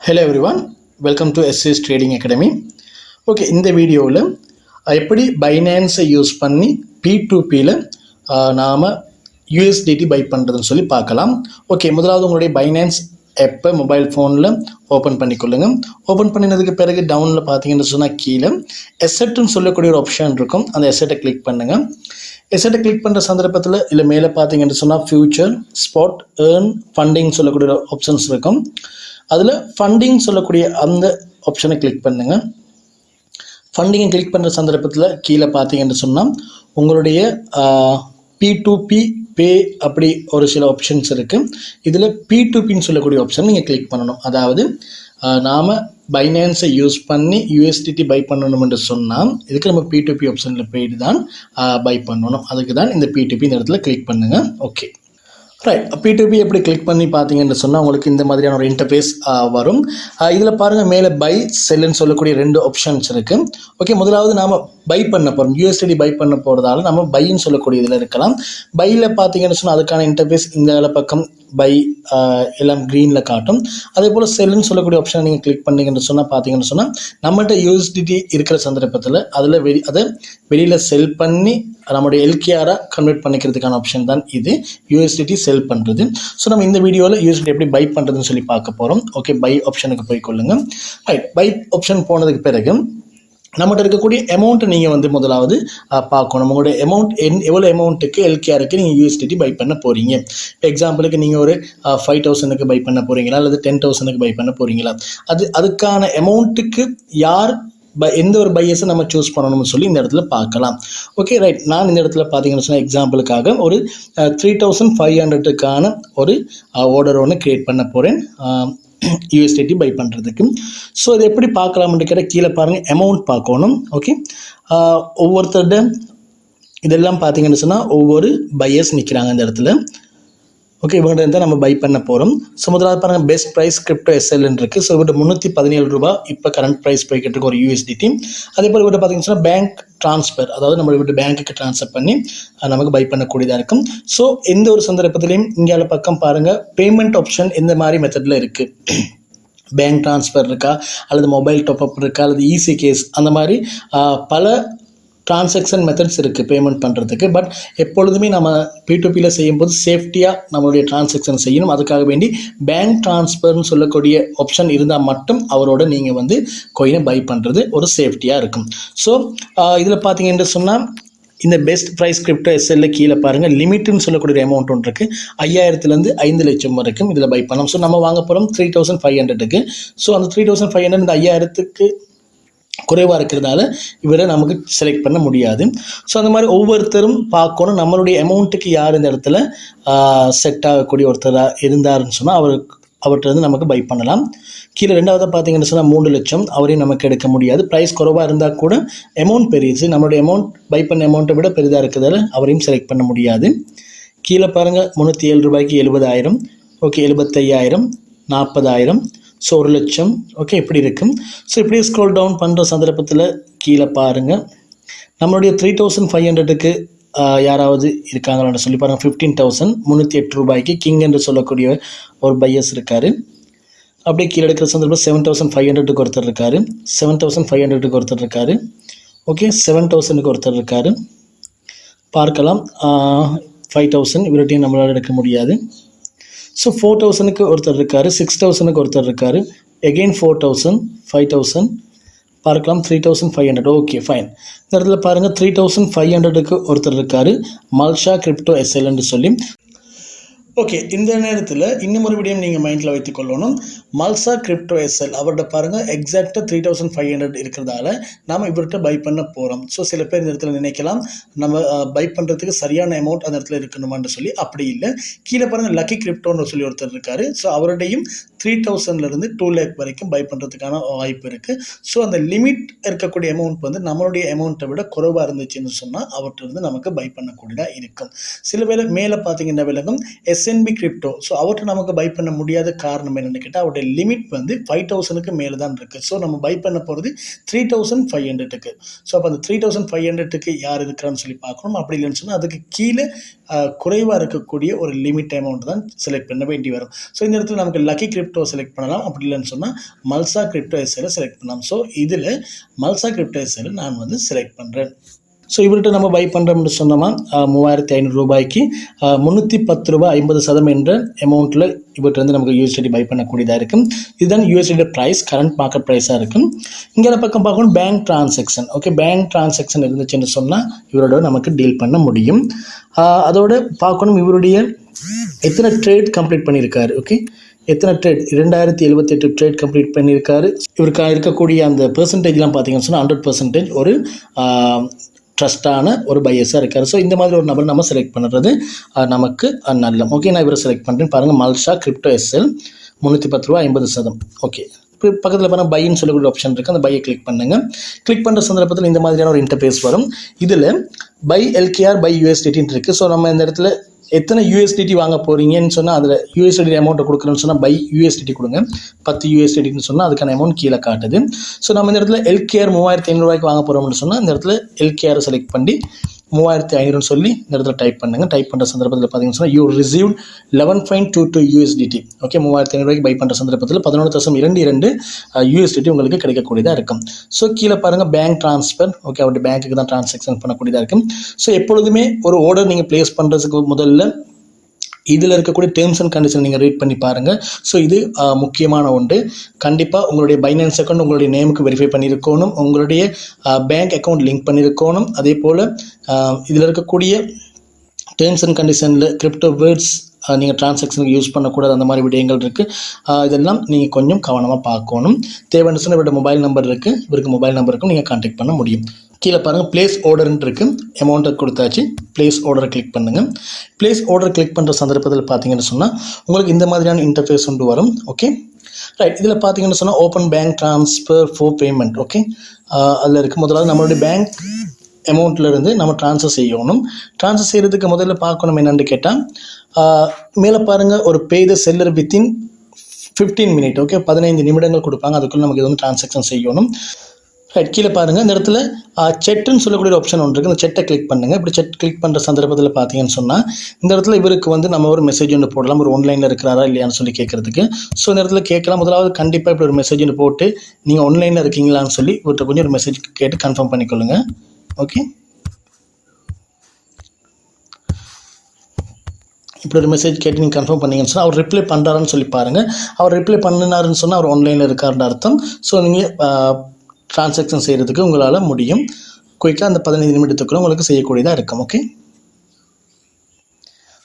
Hello everyone welcome to SS trading academy okay இந்த வீடியோவில் எப்படி பைனான்ஸை யூஸ் பண்ணி பி டு பியில் நாம் யூஎஸ்டிடி பை பண்ணுறதுன்னு சொல்லி பார்க்கலாம். ஓகே முதலாவது உங்களுடைய பைனான்ஸ் எப்போ மொபைல் ஃபோனில் ஓப்பன் பண்ணிக்கொள்ளுங்க. ஓப்பன் பண்ணினதுக்கு பிறகு டவுனில் பார்த்தீங்கன்னு சொன்னால் கீழே எசெட்டுன்னு சொல்லக்கூடிய ஒரு ஆப்ஷன் இருக்கும். அந்த எசெட்டை கிளிக் பண்ணுங்கள் எசெட்டை கிளிக் பண்ணுற சந்தர்ப்பத்தில் இல்லை மேலே பார்த்தீங்கன்னு சொன்னால் ஃபியூச்சர் ஸ்பாட் ஏர்ன் ஃபண்டிங் சொல்லக்கூடிய ஆப்ஷன்ஸ் இருக்கும். அதில் ஃபண்டிங் சொல்லக்கூடிய அந்த ஆப்ஷனை கிளிக் பண்ணுங்கள் ஃபண்டிங்கை கிளிக் பண்ணுற சந்தர்ப்பத்தில் கீழே பார்த்தீங்கன்னு சொன்னால் உங்களுடைய பி டு பி பே அப்படி ஒரு சில ஆப்ஷன்ஸ் இருக்குது இதில் பி டு பின்னு சொல்லக்கூடிய ஆப்ஷன் நீங்கள் கிளிக் பண்ணணும். அதாவது நாம் பைனான்ஸை யூஸ் பண்ணி யூஎஸ்டிடி பை பண்ணணும் என்று சொன்னால் இதுக்கு நம்ம பி டு பி ஆப்ஷனில் போயிட்டு தான் பை பண்ணணும். அதுக்கு தான் இந்த பி டு பி இந்த இடத்துல கிளிக் பண்ணுங்கள் ஓகே ரைட் பி எப்படி கிளிக் பண்ணி பார்த்தீங்கன்னு சொன்னால் உங்களுக்கு இந்த மாதிரியான ஒரு இன்டர்ஃபேஸ் வரும். இதில் பாருங்கள் மேலே பை செல்லுன்னு சொல்லக்கூடிய ரெண்டு ஆப்ஷன்ஸ் இருக்குது ஓகே முதலாவது நாம் பை பண்ண போகிறோம் யூஎஸ்டி பை பண்ண போகிறதால நம்ம பைன்னு சொல்லக்கூடிய இதில் இருக்கலாம். பையில் பார்த்தீங்கன்னு சொன்னால் அதுக்கான இன்டர்ஃபேஸ் இந்த பக்கம் பை எல்லாம் க்ரீனில் காட்டும். அதே போல் செல்லுன்னு சொல்லக்கூடிய ஆப்ஷனை நீங்கள் கிளிக் பண்ணீங்கன்னு சொன்னால் பார்த்தீங்கன்னு சொன்னால் நம்மகிட்ட யூஎஸ்டிடி இருக்கிற சந்தர்ப்பத்தில் அதில் வெளி அதை வெளியில் செல் பண்ணி நம்மளுடைய எல்கேஆராக கன்வெர்ட் பண்ணிக்கிறதுக்கான ஆப்ஷன் தான் இது. யூஎஸ்டிடி செல் பண்ணுறது ஸோ நம்ம இந்த வீடியோவில் யூஎஸ்டி எப்படி பை பண்ணுறதுன்னு சொல்லி பார்க்க போகிறோம் ஓகே பை ஆப்ஷனுக்கு போய் கொள்ளுங்கள் ரைட் பை ஆப்ஷன் போனதுக்கு பிறகு நம்மகிட்ட இருக்கக்கூடிய அமௌண்ட்டை நீங்கள் வந்து முதலாவது பார்க்கணும். உங்களுடைய அமௌண்ட் என் எவ்வளோ அமௌண்ட்டுக்கு எல்கேஆருக்கு நீங்கள் யூஎஸ்டிடி பை பண்ண போகிறீங்க இப்போ எக்ஸாம்பிளுக்கு நீங்கள் ஒரு ஃபைவ் தௌசண்ட்க்கு பை பண்ண போகிறீங்களா அல்லது டென் தௌசண்ட்க்கு பை பண்ண போகிறீங்களா அது அதுக்கான அமௌண்ட்டுக்கு யார் எந்த ஒரு பையஸை நம்ம சூஸ் பண்ணணும்னு சொல்லி இந்த இடத்துல பார்க்கலாம். ஓகே ரைட் நான் இந்த இடத்துல பார்த்தீங்கன்னு சொன்னால் எக்ஸாம்பிளுக்காக ஒரு த்ரீ தௌசண்ட் ஃபைவ் ஹண்ட்ரடுக்கான ஒரு ஆர்டர் ஒன்று க்ரியேட் பண்ண போகிறேன் யூஎஸ்டிடி பை பண்ணுறதுக்கு ஸோ இது எப்படி பார்க்கலாம்னு கேட்டால் கீழே பாருங்கள் அமௌண்ட் பார்க்கணும். ஓகே ஒவ்வொருத்தர்கிட்ட இதெல்லாம் பார்த்தீங்கன்னு சொன்னால் ஒவ்வொரு பையர்ஸ் நிற்கிறாங்க இந்த இடத்துல. ஓகே இவங்கள்ட்ட இருந்தால் நம்ம பை பண்ண போகிறோம் ஸோ முதலாவது பாருங்கள் பெஸ்ட் ப்ரைஸ் கிரிப்டோ எஸ்எல்ன்னு இருக்குது ஸோ இவர்கிட்ட முந்நூற்றி பதினேழு ரூபா இப்போ கரண்ட் ப்ரைஸ் போய்கிட்டு இருக்கு ஒரு யூஎஸ்டிடி அதே போல் இவர்கிட்ட பார்த்தீங்கன்னா பேங்க் ட்ரான்ஸ்ஃபர் அதாவது நம்ம இவர்கிட்ட பேங்க்குக்கு ட்ரான்ஸ்ஃபர் பண்ணி நமக்கு பை பண்ணக்கூடியதாக இருக்கும். ஸோ எந்த ஒரு சந்தர்ப்பத்திலையும் இங்கே பக்கம் பாருங்கள் பேமெண்ட் ஆப்ஷன் எந்த மாதிரி மெத்தடில் இருக்குது பேங்க் ட்ரான்ஸ்ஃபர் இருக்கா அல்லது மொபைல் டாப்அப் இருக்கா அல்லது இசி கேஸ் அந்த மாதிரி பல டிரான்சாக்ஷன் மெத்தட்ஸ் இருக்குது பேமெண்ட் பண்ணுறதுக்கு பட் எப்பொழுதுமே நம்ம பிடிபியில் செய்யும்போது சேஃப்டியாக நம்மளுடைய டிரான்சாக்ஷன் செய்யணும். அதுக்காக வேண்டி பேங்க் ட்ரான்ஸ்ஃபர்னு சொல்லக்கூடிய ஆப்ஷன் இருந்தால் மட்டும் அவரோட நீங்கள் வந்து கொயினை பை பண்ணுறது ஒரு சேஃப்டியாக இருக்கும். ஸோ இதில் பார்த்தீங்கன்னு சொன்னால் இந்த பெஸ்ட் ப்ரைஸ் கிரிப்டோ எஸ்எல்ல கீழே பாருங்கள் லிமிட்னு சொல்லக்கூடிய அமௌண்ட் ஒன்று இருக்குது ஐயாயிரத்துலேருந்து ஐந்து லட்சம் வரைக்கும் இதில் பை பண்ணலாம். ஸோ நம்ம வாங்க போகிறோம் த்ரீ தௌசண்ட் ஃபைவ் ஹண்ட்ரடுக்கு ஸோ அந்த த்ரீ தௌசண்ட் ஃபைவ் ஹண்ட்ரட் இந்த ஐயாயிரத்துக்கு குறைவாக இருக்கிறதால இவரை நமக்கு செலக்ட் பண்ண முடியாது. ஸோ அந்த மாதிரி ஒவ்வொருத்தரும் பார்க்கணும். நம்மளுடைய அமௌண்ட்டுக்கு யார் இந்த இடத்துல செட் ஆகக்கூடிய ஒருத்தராக இருந்தாருன்னு சொன்னால் அவருக்கு அவர்கிட்ட வந்து நமக்கு பை பண்ணலாம். கீழே ரெண்டாவது பார்த்தீங்கன்னு சொன்னால் மூணு லட்சம் அவரையும் நமக்கு எடுக்க முடியாது. ப்ரைஸ் குறைவாக இருந்தால் கூட அமௌண்ட் பெரியது. நம்மளுடைய அமௌண்ட் பை பண்ண அமௌண்ட்டை விட பெரிதாக இருக்கிறதால அவரையும் செலக்ட் பண்ண முடியாது. கீழே பாருங்கள் முந்நூற்றி ஏழு ரூபாய்க்கு எழுபதாயிரம். ஓகே எழுபத்தையாயிரம் நாற்பதாயிரம். ஸோ ஒரு லட்சம். ஓகே இப்படி இருக்கும். ஸோ இப்படியே ஸ்க்ரோல் டவுன் பண்ணுற சந்தர்ப்பத்தில் கீழே பாருங்கள் நம்மளுடைய த்ரீ தௌசண்ட் ஃபைவ் ஹண்ட்ரடுக்கு யாராவது இருக்காங்களான்னு சொல்லி பாருங்கள் ஃபிஃப்டீன் தௌசண்ட் முந்நூற்றி எட்டு ரூபாய்க்கு கிங் என்று சொல்லக்கூடிய ஒரு பையஸ் இருக்கார். அப்படியே கீழே எடுக்கிற சந்தர்ப்பம் செவன் தௌசண்ட் ஃபைவ் ஹண்ட்ரடுக்கு ஒருத்தர் இருக்கார். செவன் தௌசண்ட் ஃபைவ் ஹண்ட்ரடுக்கு ஒருத்தர் இருக்கார். ஓகே செவன் தௌசண்ட்க்கு ஒருத்தர் இருக்கார். பார்க்கலாம். ஃபைவ் தௌசண்ட் இவர்கிட்டையும் நம்மளால் எடுக்க முடியாது. ஸோ ஃபோர் தௌசண்ட்க்கு ஒருத்தர் இருக்கார் சிக்ஸ் தௌசண்ட்க்கு ஒருத்தர் இருக்கார். Again four thousand five thousand பார்க்கலாம் three thousand five hundred okay fine இந்த இடத்துல பாருங்கள் த்ரீ தௌசண்ட் ஃபைவ் ஹண்ட்ரடுக்கு ஒருத்தர் இருக்கார். மல்ஷா கிரிப்டோ எஸ்எல்ன்னு சொல்லி. ஓகே இந்த நேரத்தில் இன்னும் ஒரு விடயம் நீங்கள் மைண்டில் வைத்துக் கொள்ளணும். மல்சா கிரிப்டோ எஸ்எல் அவர்கிட்ட பாருங்கள் எக்ஸாக்டாக த்ரீ தௌசண்ட் ஃபைவ் ஹண்ட்ரட் இருக்கிறதால நாம் இவர்கிட்ட பை பண்ண போகிறோம் ஸோ சில பேர் இந்த இடத்துல நினைக்கலாம் நம்ம பை பண்ணுறதுக்கு சரியான அமௌண்ட் அந்த இடத்துல இருக்கணுமான்னு சொல்லி அப்படி இல்லை. கீழே பாருங்கள் லக்கி கிரிப்டோன்னு சொல்லி ஒருத்தர் இருக்கார். ஸோ அவருடையும் த்ரீ தௌசண்ட்லேருந்து டூ லேக் வரைக்கும் பை பண்ணுறதுக்கான வாய்ப்பு இருக்குது ஸோ அந்த லிமிட் இருக்கக்கூடிய அமௌண்ட் வந்து நம்மளுடைய அமௌண்ட்டை விட குறைவாக இருந்துச்சுன்னு சொன்னால் அவர்கிட்ட நமக்கு பை பண்ணக்கூடியதாக இருக்கும். சில வேளை மேலே பார்த்தீங்கன்னா விலகும் எஸ்என்பி கிரிப்டோ ஸோ அவர்கிட்ட நமக்கு பை பண்ண முடியாத காரணம் என்னென்னு கேட்டால் அவருடைய லிமிட் வந்து ஃபைவ் தௌசண்ட்க்கு மேலே தான் இருக்குது ஸோ நம்ம பை பண்ண போகிறது த்ரீ தௌசண்ட் ஃபைவ் ஹண்ட்ரடுக்கு ஸோ அப்போ அந்த த்ரீ தௌசண்ட் ஃபைவ் ஹண்ட்ரட்டுக்கு யார் இருக்கிறான்னு சொல்லி பார்க்கணும். அப்படி இல்லைன்னு சொன்னால் அதுக்கு கீழே குறைவாக இருக்கக்கூடிய ஒரு லிமிட் அமௌண்ட் தான் செலக்ட் பண்ண வேண்டி வரும். ஸோ இந்த இடத்துல நமக்கு லக்கி கிரிப்ட் கிரிப்டோ செலக்ட் பண்ணலாம். அப்படி இல்லைன்னு சொன்னால் மல்சா கிரிப்டோ எஸ்ஐயில் செலக்ட் பண்ணலாம். ஸோ இதில் மல்சா கிரிப்டோ எஸ்ஐயில் நான் வந்து செலக்ட் பண்ணுறேன் ஸோ இவர்கிட்ட நம்ம பை பண்ணுறோம்னு சொன்னோமா? மூவாயிரத்தி ஐநூறு ரூபாய்க்கு முந்நூற்றி பத்து ரூபாய் ஐம்பது சதம் என்ற அமௌண்ட்டில் இவர்கிட்ட வந்து நமக்கு யூஎஸ்டி பை பண்ணக்கூடியதாக இருக்கும். இதுதான் யூஎஸ்டி ப்ரைஸ் கரண்ட் மார்க்கெட் ப்ரைஸாக இருக்கும். இங்கே பக்கம் பார்க்கணும் bank transaction okay bank transaction இருந்துச்சுன்னு சொன்னால் இவரோட நமக்கு டீல் பண்ண முடியும். அதோட பார்க்கணும் இவருடைய எத்தனை ட்ரேட் கம்ப்ளீட் பண்ணியிருக்காரு? ஓகே எத்தனை ட்ரேட் இரண்டாயிரத்தி எழுபத்தெட்டு ட்ரேட் கம்ப்ளீட் பண்ணியிருக்காரு. இவருக்கு இருக்கக்கூடிய அந்த பெர்சன்டேஜ்லாம் பார்த்தீங்கன்னு சொன்னால் ஹண்ட்ரட் பர்சன்டேஜ் ஒரு ட்ரஸ்டான ஒரு பையஸாக இருக்கார். ஸோ இந்த மாதிரி ஒரு நபர் நம்ம செலக்ட் பண்ணுறது நமக்கு நல்ல. ஓகே நான் இவரை செலக்ட் பண்ணுறேன் பாருங்கள் மல்ஷா கிரிப்டோ எஸ்எல் முந்நூற்றி பத்து ரூபா ஐம்பது சதம். ஓகே இப்போ பக்கத்தில் பாருங்கள் பைன்னு சொல்லக்கூடிய ஆப்ஷன் இருக்குது அந்த பையை கிளிக் பண்ணுங்கள் கிளிக் பண்ணுற சந்தர்ப்பத்தில் இந்த மாதிரியான ஒரு இன்டர்ஃபேஸ் வரும். இதில் பை எல்கேஆர் பை யூஎஸ்டிடின்னு இருக்குது ஸோ நம்ம இந்த இடத்துல எத்தனை யூஎஸ்டிடி வாங்க போகிறீங்கன்னு சொன்னால் அதில் யூஎஸ்டிடி அமௌண்ட்டை கொடுக்குறேன்னு சொன்னால் பை யூஎஸ்டிடி கொடுங்க. பத்து யூஎஸ்டிடின்னு சொன்னால் அதுக்கான அமௌண்ட் கீழே காட்டுது. ஸோ நம்ம இந்த இடத்துல எல்கேஆர் மூவாயிரத்தி ஐநூறுரூவாய்க்கு வாங்க போகிறோம்னு சொன்னால் இந்த இடத்துல எல்கேஆர் செலக்ட் பண்ணி மூவாயிரத்தி ஐநூறுன்னு சொல்லி இந்த இடத்துல டைப் பண்ணுங்க. டைப் பண்ணுற சந்தர்ப்பத்தில் பார்த்தீங்கன்னு சொன்னால் you receive eleven point two two USDT okay மூவாயிரத்தி ஐநூறுரூவாய்க்கு பை பண்ணுற சந்தர்ப்பத்தில் பதினொன்று தசம் இரண்டு இரண்டு யூஎஸ்டிடி உங்களுக்கு கிடைக்கக்கூடியதாக இருக்கும். ஸோ கீழே பாருங்கள் பேங்க் ட்ரான்ஸ்ஃபர் ஓகே அவருடைய பேங்க்குக்கு தான் ட்ரான்சாக்ஷன் பண்ணக்கூடியதாக இருக்கும். ஸோ எப்பொழுதுமே ஒரு ஆர்டர் நீங்கள் ப்ளேஸ் பண்ணுறதுக்கு முதல்ல இதில் இருக்கக்கூடிய டேர்ம்ஸ் அண்ட் கண்டிஷன் நீங்கள் ரீட் பண்ணி பாருங்கள் ஸோ இது முக்கியமான ஒன்று. கண்டிப்பாக உங்களுடைய பைனான்ஸ் அக்கௌண்ட் உங்களுடைய நேமுக்கு வெரிஃபை பண்ணியிருக்கணும். உங்களுடைய பேங்க் அக்கௌண்ட் லிங்க் பண்ணியிருக்கணும். அதே போல் இதில் இருக்கக்கூடிய டேர்ம்ஸ் அண்ட் கண்டிஷனில் கிரிப்டோ வேர்ட்ஸ் நீங்கள் டிரான்சாக்ஷனுக்கு யூஸ் பண்ணக்கூடாது. அந்த மாதிரி விடயங்கள் இருக்குது இதெல்லாம் நீங்கள் கொஞ்சம் கவனமாக பார்க்கணும். தேவைன்னு சொன்னால் இவரோட மொபைல் நம்பர் இருக்குது இவருக்கு மொபைல் நம்பருக்கும் நீங்கள் கான்டாக்ட் பண்ண முடியும். கீழே பாருங்கள் ப்ளேஸ் ஆர்டர்ன்ட்டு இருக்குது அமௌண்ட்டை கொடுத்தாச்சு. ப்ளேஸ் ஆர்டரை கிளிக் பண்ணுங்கள் ப்ளேஸ் ஆர்டர் கிளிக் பண்ணுற சந்தர்ப்பத்தில் பார்த்தீங்கன்னு சொன்னால் உங்களுக்கு இந்த மாதிரியான இன்டர்ஃபேஸ் ஒன்று வரும். ஓகே ரைட் இதில் பார்த்தீங்கன்னு சொன்னால் open bank transfer for payment okay அதில் இருக்குது முதலாவது நம்மளுடைய பேங்க் அமௌண்ட்லேருந்து நம்ம ட்ரான்ஸ்ஃபர் செய்யணும். ட்ரான்ஸ்ஃபர் செய்கிறதுக்கு முதல்ல பார்க்கணும் என்னென்னு கேட்டால் மேலே பாருங்கள் ஒரு pay the seller within fifteen minute okay பதினைந்து நிமிடங்கள் கொடுப்பாங்க. அதுக்குள்ளே நமக்கு இது வந்து ட்ரான்சாக்ஷன் செய்யணும். கீழே பாருங்கள் இந்த இடத்துல செட்டுன்னு சொல்லக்கூடிய ஆப்ஷன் ஒன்று இருக்குது இந்த செட்டை கிளிக் பண்ணுங்கள் இப்படி செட் கிளிக் பண்ணுற சந்தர்ப்பத்தில் பார்த்தீங்கன்னு சொன்னால் இந்த இடத்துல இவருக்கு வந்து நம்ம ஒரு மெசேஜ் ஒன்று போடலாம். ஒரு ஆன்லைனில் இருக்கிறாரா இல்லையான்னு சொல்லி கேட்குறதுக்கு ஸோ இந்த இடத்துல கேட்கலாம். முதலாவது கண்டிப்பாக இப்படி ஒரு மெசேஜ் ஒன்று போட்டு நீங்கள் ஆன்லைனில் இருக்கீங்களான்னு சொல்லி இவர்கிட்ட கொஞ்சம் ஒரு மெசேஜ் கேட்டு கன்ஃபார்ம் பண்ணிக்கொள்ளுங்க. ஓகே இப்படி ஒரு மெசேஜ் கேட்டு நீங்கள் கன்ஃபார்ம் பண்ணீங்கன்னு சொன்னால் அவர் ரிப்ளை பண்ணுறாருன்னு சொல்லி பாருங்கள் அவர் ரிப்ளை பண்ணினாருன்னு சொன்னால் அவர் ஆன்லைனில் இருக்காருன்னு அர்த்தம். ஸோ நீங்கள் டிரான்சாக்ஷன் செய்கிறதுக்கு உங்களால் முடியும். குயிக்காக அந்த பதினைந்து நிமிடத்துக்குள்ள உங்களுக்கு செய்யக்கூடியதாக இருக்கும் ஓகே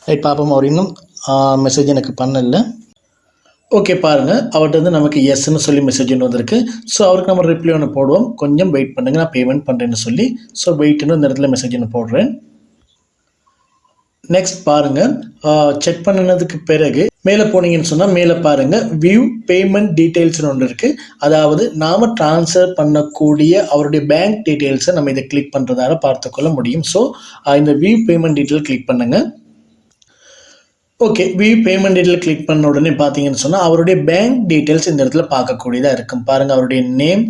ரைட் பார்ப்போம் அவர் இன்னும் மெசேஜ் எனக்கு பண்ணல. ஓகே பாருங்கள் அவர்கிட்ட வந்து நமக்கு எஸ்ன்னு சொல்லி மெசேஜ் ஒன்று வந்திருக்கு. ஸோ அவருக்கு நம்ம ரிப்ளை ஒன்று போடுவோம். கொஞ்சம் வெயிட் பண்ணுங்கள் நான் பேமெண்ட் பண்ணுறேன்னு சொல்லி. ஸோ வெயிட்னு இந்த இடத்துல மெசேஜ் ஒன்று போடுறேன். நெக்ஸ்ட் பாருங்க. செக் பண்ணினதுக்கு பிறகு மேலே போனீங்கன்னு சொன்னால் மேலே பாருங்க. வியூ பேமெண்ட் டீட்டெயில்ஸ்னு ஒன்று இருக்குது அதாவது நாம் ட்ரான்ஸ்ஃபர் பண்ணக்கூடிய அவருடைய பேங்க் டீட்டெயில்ஸை நம்ம இதை கிளிக் பண்ணுறதால பார்த்துக்கொள்ள முடியும். ஸோ இந்த வியூ பேமெண்ட் டீட்டெயில் கிளிக் பண்ணுங்கள் okay view payment detail click பண்ண உடனே பார்த்தீங்கன்னு சொன்னால் அவருடைய பேங்க் டீட்டெயில்ஸ் இந்த இடத்துல பார்க்கக்கூடியதாக இருக்கும். பாருங்கள் அவருடைய நேம்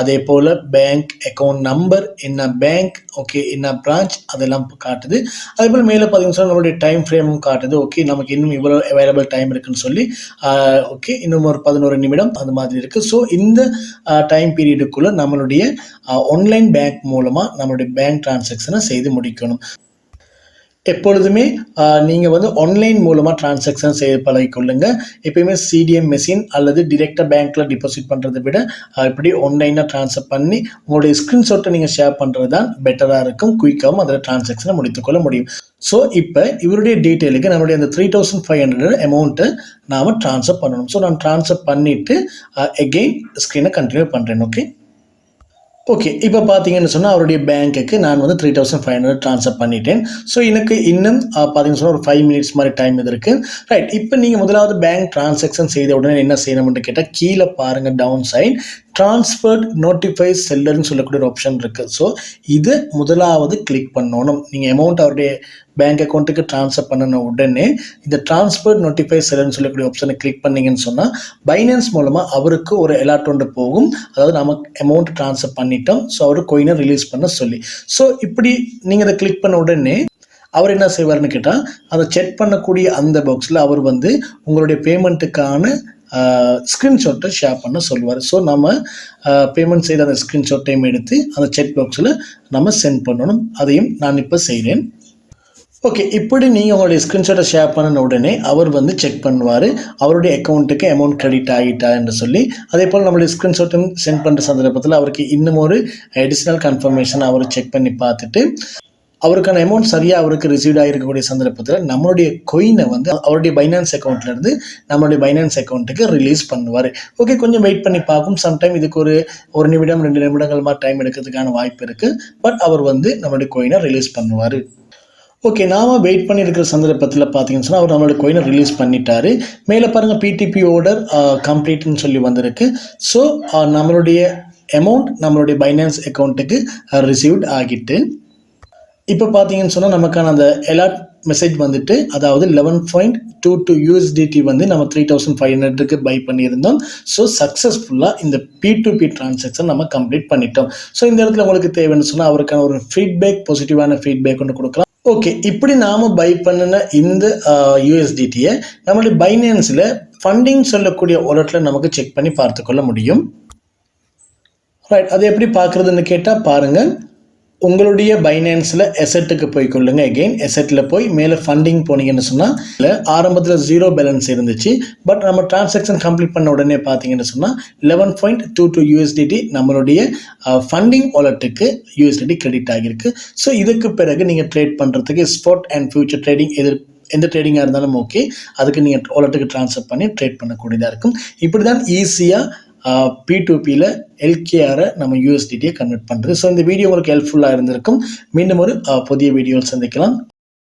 அதே போல் பேங்க் அக்கௌண்ட் நம்பர் என்ன பேங்க் ஓகே என்ன பிரான்ச் அதெல்லாம் காட்டுது. அதே போல் மேலே பார்த்தீங்கன்னு சொன்னால் நம்மளுடைய டைம் ஃப்ரேமும் காட்டுது. ஓகே நமக்கு இன்னும் இவ்வளோ அவைலபிள் டைம் இருக்குன்னு சொல்லி ஓகே இன்னும் ஒரு பதினோரு நிமிடம் அந்த மாதிரி இருக்குது ஸோ இந்த டைம் பீரியடுக்குள்ளே நம்மளுடைய ஆன்லைன் பேங்க் மூலமாக நம்மளுடைய பேங்க் டிரான்சாக்ஷனை செய்து முடிக்கணும். எப்பொழுதுமே நீங்கள் வந்து ஆன்லைன் மூலமாக டிரான்சாக்ஷன் செய்ய பழகிக்கொள்ளுங்க. எப்பயுமே சிடிஎம் மெஷின் அல்லது டிரெக்டாக பேங்க்கில் டிபாசிட் பண்ணுறதை விட இப்படி ஆன்லைனாக ட்ரான்ஸ்ஃபர் பண்ணி உங்களுடைய ஸ்க்ரீன்ஷாட்டை நீங்கள் ஷேர் பண்ணுறது தான் பெட்டராக இருக்கும் குயிக்காகவும் அதில் டிரான்சாக்ஷனை முடித்துக்கொள்ள முடியும். ஸோ இப்போ இவருடைய டீட்டெயிலுக்கு நம்மளுடைய அந்த த்ரீ தௌசண்ட் ஃபைவ் ஹண்ட்ரட் அமௌண்ட்டை நாம் ட்ரான்ஸ்ஃபர் பண்ணணும். ஸோ நான் ட்ரான்ஸ்ஃபர் பண்ணிவிட்டு எகெயின் ஸ்க்ரீனை கண்டினியூ பண்ணுறேன் ஓகே ஓகே இப்போ பார்த்தீங்கன்னு சொன்னால் அவருடைய பேங்க்குக்கு நான் வந்து three thousand five hundred transfer பண்ணிட்டேன். ஸோ எனக்கு இன்னும் பார்த்தீங்கன்னு சொன்னால் ஒரு ஃபைவ் மினிட்ஸ் மாதிரி டைம் இது இருக்குது ரைட் இப்போ நீங்கள் முதலாவது பேங்க் டிரான்சாக்ஷன் செய்த உடனே என்ன செய்யணும்னு கேட்டால் கீழே பாருங்கள் டவுன் சைட் ட்ரான்ஸ்ஃபர்ட் நோட்டிஃபை செல்லர்னு சொல்லக்கூடிய ஒரு ஆப்ஷன் இருக்குது ஸோ இது முதலாவது கிளிக் பண்ணணும். நீங்கள் அமௌண்ட் அவருடைய பேங்க் அக்கௌண்ட்டுக்கு ட்ரான்ஸ்ஃபர் பண்ணின உடனே இந்த ட்ரான்ஸ்ஃபர் நோட்டிஃபை செல்லர்னு சொல்லக்கூடிய ஆப்ஷனை கிளிக் பண்ணீங்கன்னு சொன்னால் பைனான்ஸ் மூலமாக அவருக்கு ஒரு அலர்ட் ஒன்று போகும். அதாவது நமக்கு அமௌண்ட் ட்ரான்ஸ்ஃபர் பண்ணிட்டோம். ஸோ அவர் கொயினை ரிலீஸ் பண்ண சொல்லி. ஸோ இப்படி நீங்கள் அதை கிளிக் பண்ண உடனே அவர் என்ன செய்வார்னு கேட்டால் அதை செக் பண்ணக்கூடிய அந்த பாக்ஸில் அவர் வந்து உங்களுடைய பேமெண்ட்டுக்கான ஸ்க்ரீன்ஷாட்டை ஷேர் பண்ண சொல்லுவார். ஸோ நம்ம பேமெண்ட் செய்த அந்த ஸ்க்ரீன்ஷாட்டையும் எடுத்து அந்த செக் பாக்ஸில் நம்ம சென்ட் பண்ணணும். அதையும் நான் இப்போ செய்கிறேன் ஓகே இப்படி நீங்கள் உங்களுடைய ஸ்க்ரீன்ஷாட்டை ஷேர் பண்ணின உடனே அவர் வந்து செக் பண்ணுவார். அவருடைய அக்கௌண்ட்டுக்கு அமௌண்ட் கிரெடிட் ஆகிட்டா என்று சொல்லி அதே போல் நம்மளுடைய ஸ்க்ரீன்ஷாட்டும் சென்ட் பண்ணுற சந்தர்ப்பத்தில் அவருக்கு இன்னும் ஒரு அடிஷ்னல் கன்ஃபர்மேஷன் அவர் செக் பண்ணி பார்த்துட்டு அவருக்கான அமௌண்ட் சரியாக அவருக்கு ரிசீவ் ஆகிருக்கக்கூடிய சந்தர்ப்பத்தில் நம்மளுடைய கொயினை வந்து அவருடைய பைனான்ஸ் அக்கௌண்ட்லேருந்து நம்மளுடைய பைனான்ஸ் அக்கௌண்ட்டுக்கு ரிலீஸ் பண்ணுவார். ஓகே கொஞ்சம் வெயிட் பண்ணி பார்க்கும் சம்டைம் இதுக்கு ஒரு ஒரு நிமிடம் ரெண்டு நிமிடங்கள் மாதிரி டைம் எடுக்கிறதுக்கான வாய்ப்பு இருக்குது பட் அவர் வந்து நம்மளுடைய கொயினை ரிலீஸ் பண்ணுவார். ஓகே நாம வெயிட் பண்ணியிருக்கிற சந்தர்ப்பத்தில் பார்த்தீங்கன்னு சொன்னால் அவர் நம்மளோட கோயினை ரிலீஸ் பண்ணிட்டாரு. மேலே பாருங்கள் பிடிபி ஓர்டர் கம்ப்ளீட்னு சொல்லி வந்திருக்கு. ஸோ நம்மளுடைய அமௌண்ட் நம்மளுடைய பைனான்ஸ் அக்கௌண்ட்டுக்கு ரிசீவ்ட் ஆகிட்டு இப்போ பார்த்தீங்கன்னு சொன்னால் நமக்கான அந்த எலாட் மெசேஜ் வந்துட்டு அதாவது eleven point two two USDT வந்து நம்ம த்ரீ தௌசண்ட் ஃபைவ் ஹண்ட்ரடுக்கு பை பண்ணியிருந்தோம். ஸோ சக்ஸஸ்ஃபுல்லாக இந்த பி டு பி டிரான்சாக்ஷன் நம்ம கம்ப்ளீட் பண்ணிட்டோம். ஸோ இந்த இடத்துல உங்களுக்கு தேவைன்னு சொன்னால் அவருக்கான ஒரு ஃபீட்பேக் பாசிட்டிவான ஃபீட்பேக் ஒன்று கொடுக்கலாம். ஓகே இப்படி நாம பை பண்ணின இந்த யூஎஸ்டிடியை நம்மளுடைய பைனான்ஸில் ஃபண்டிங் சொல்லக்கூடிய ஒலட்டில் நமக்கு செக் பண்ணி பார்த்துக்கொள்ள முடியும். ரைட் அது எப்படி பார்க்குறதுன்னு கேட்டால் பாருங்கள் உங்களுடைய பைனான்ஸில் எசெட்டுக்கு போய் கொள்ளுங்க. எகெயின் எசெட்டில் போய் மேலே ஃபண்டிங் போனீங்கன்னு சொன்னால் இல்லை ஆரம்பத்தில் ஜீரோ பேலன்ஸ் இருந்துச்சு. பட் நம்ம டிரான்சாக்ஷன் கம்ப்ளீட் பண்ண உடனே பார்த்தீங்கன்னு சொன்னால் eleven point two two USDT நம்மளுடைய ஃபண்டிங் வாலெட்டுக்கு யூஎஸ்டிடி கிரெடிட் ஆகியிருக்கு. ஸோ இதுக்கு பிறகு நீங்கள் ட்ரேட் பண்ணுறதுக்கு ஸ்பாட் அண்ட் ஃபியூச்சர் ட்ரேடிங் எதிர் எந்த ட்ரேடிங்காக இருந்தாலும் ஓகே அதுக்கு நீங்கள் வாலெட்டுக்கு ட்ரான்ஸ்ஃபர் பண்ணி ட்ரேட் பண்ணக்கூடியதாக இருக்கும். இப்படி தான் ஈஸியாக பி டு பியில் எல்கேஆரை நம்ம யூஎஸ்டிடியை கன்வெர்ட் பண்ணுறது ஸோ இந்த வீடியோ உங்களுக்கு ஹெல்ப்ஃபுல்லாக இருந்திருக்கும். மீண்டும் ஒரு புதிய வீடியோவில் சந்திக்கலாம்.